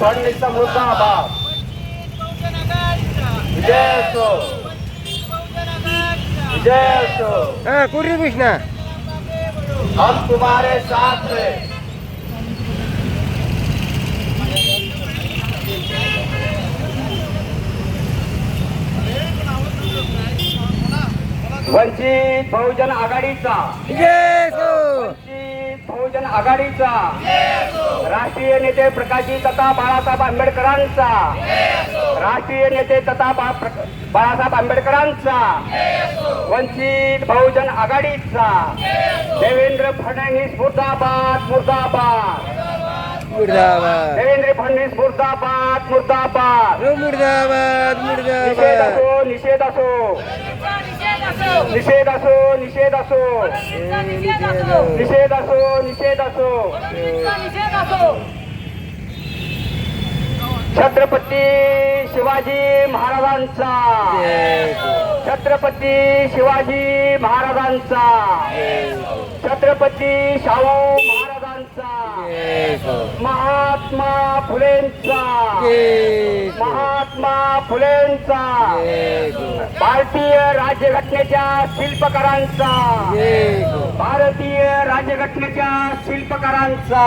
फडणवीसचा मुर्दाबाद विजय असो. विजय असो. हा कुठे कृष्णा? हम तुम्हारे साथ हैं. वंचित बहुजन आघाडीचा. वंचित बहुजन आघाडीचा. राष्ट्रीय नेते प्रकाशजी तथा बाळासाहेब आंबेडकरांचा. राष्ट्रीय नेते तथा बाळासाहेब आंबेडकरांचा. वंचित बहुजन आघाडीचा. देवेंद्र फडणवीस मुर्दाबाद मुर्दाबाद. मुर्दाबाद. देवेंद्र फडणवीस मुर्दाबाद मुर्दाबाद. हो मुर्दाबाद मुर्दाबाद. निषेध असो. निषेध असो निषेध असो. निषेध असो निषेध असो. छत्रपती शिवाजी महाराजांचा. छत्रपती शिवाजी महाराजांचा. छत्रपती शाहू महात्मा फुलेंचा. महात्मा फुलेंचा. भारतीय राज्यघटनेच्या शिल्पकारांचा. जय. भारतीय राज्यघटनेच्या शिल्पकारांचा.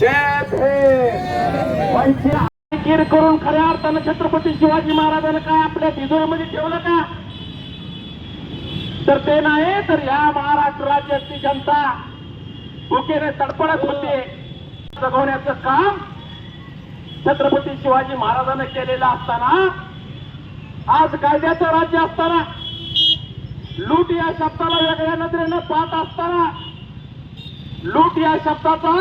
जय कीर करून खऱ्या अर्थानं छत्रपती शिवाजी महाराजांना काय आपल्या तिजोरीमध्ये ठेवलं का? तर ते नाही तर या महाराष्ट्र राज्याची जनता भूकेने तडपडत होते. जगवण्याचं काम छत्रपती शिवाजी महाराजांनी केलेलं असताना आज कायद्याचं राज्य असताना लूट या शब्दाला वेगळ्या नजरेनं पाहत असताना लूट या शब्दाचा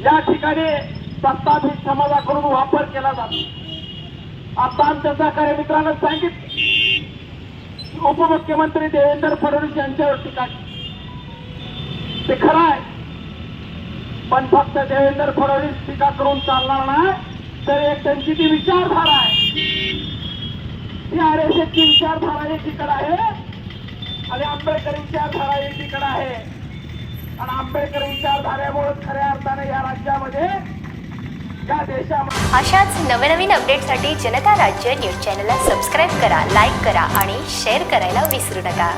या ठिकाणी प्रस्तावित समाजाकडून वापर केला जातो. आता आमच्या सहकारी मित्रांना सांगितलं. उपमुख्यमंत्री देवेंद्र फडणवीस यांच्यावर टीका ते खरं आहे. पण फक्त देवेंद्र फडणवीस टीका करून चालणार नाही तर एक त्यांची ती विचारधारा आहे. ती आर एस एसची विचारधारा एकीकडे आहे आणि आंबेडकर विचारधारा एकीकडे आहे. आणि आंबेडकर विचारधारेमुळे खऱ्या अर्थाने या राज्यामध्ये या देशामध्ये अशाच नवनवीन अपडेटसाठी जनता राज्य न्यूज चॅनलला सबस्क्राईब करा लाईक करा आणि शेअर करायला विसरू नका.